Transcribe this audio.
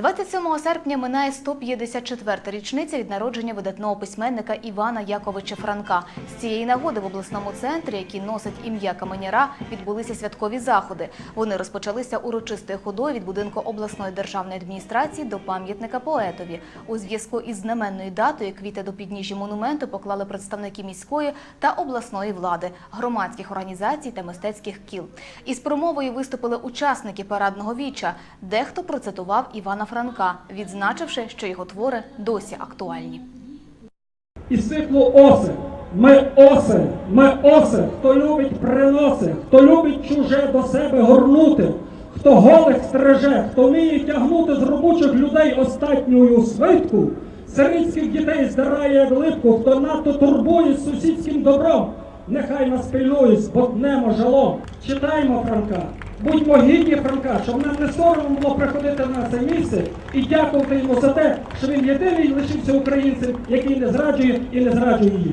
27 серпня минає 154-та річниця від народження видатного письменника Івана Яковича Франка. З цієї нагоди в обласному центрі, який носить ім'я Каменяра, відбулися святкові заходи. Вони розпочалися урочистою ходою від будинку обласної державної адміністрації до пам'ятника поетові. У зв'язку із знаменною датою квіти до підніжжя монументу поклали представники міської та обласної влади, громадських організацій та мистецьких кіл. Із промовою виступили учасники парадного віча. Дехто процитував Івана Франка, відзначивши, що його твори досі актуальні. із циклу оси. Ми оси, ми оси, хто любить приноси, хто любить чуже до себе горнути, хто голих стриже, хто вміє тягнути з робочих людей остатньою свитку, сирійських дітей здирає як липку, хто надто турбує з сусідським добром, нехай нас пильнує, зботнемо жалом. Читаймо Франка, будьмо гідні Франка, щоб нам не соромно було приходити на це місце і дякувати йому за те, що він єдиний лишився українцем, який не зраджує і не зраджує її.